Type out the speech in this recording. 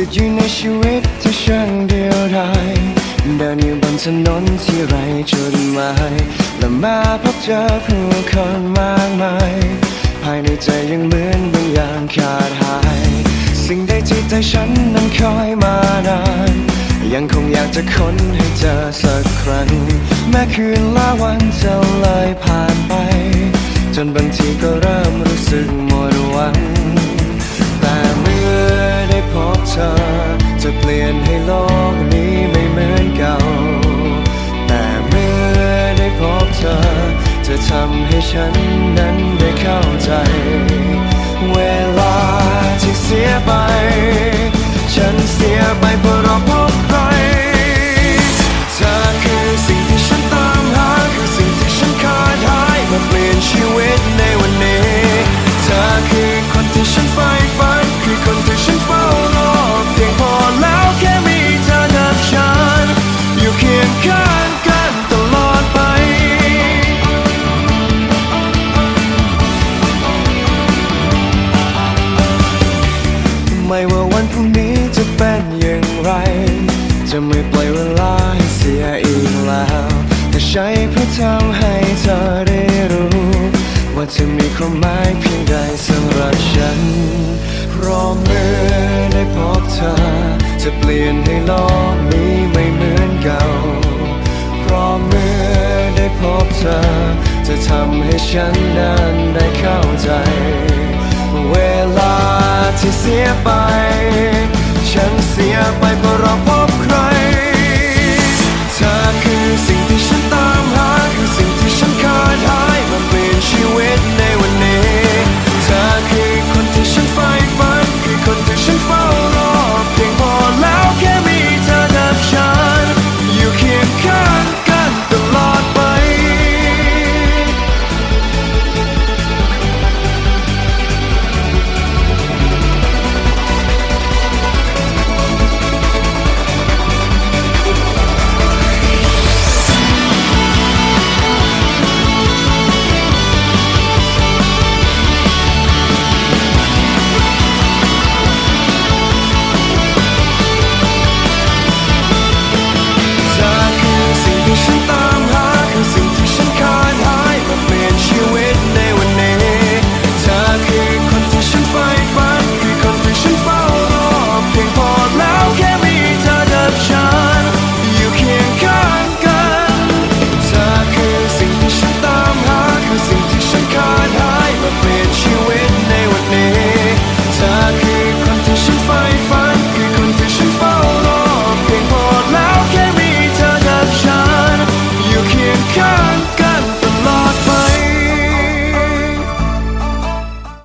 ติดอยู่ในชีวิตที่ช่างเดียวดายเดินอยู่บนถนนที่ไรจุดหมายและมาพบเจอผู้คนมากมายภายในใจยังเหมือนบางอย่างขาดหาย สิ่งใดที่ใจฉันนั้นคอยมานาน ยังคงอยากจะค้นให้เจอสักครั้ง แม้คืนละวันจะเลยผ่านไป จนบางทีก็เริ่มรู้สึกหมดหวัง นให้โลกนี้ไม่เหมือนเก่า แต่เมื่อได้พบเธอ จะทำให้ฉันนั้นได้เข้าใจ รุ่งนี้จะเป็นอย่างไร จะไม่ปล่อยเวลาให้เสียอีกแล้วแต่ใช้เพื่อทำให้เธอได้รู้ ว่าเธอมีความหมายเพียงใดสำหรับฉันเพราะเมื่อได้พบเธอ จะเปลี่ยนให้โลกนี้ไม่เหมือนเก่าเพราะเมื่อได้พบเธอ จะทำให้ฉันนั้นได้เข้าใจ เวลาที่เสียไป ฉันเ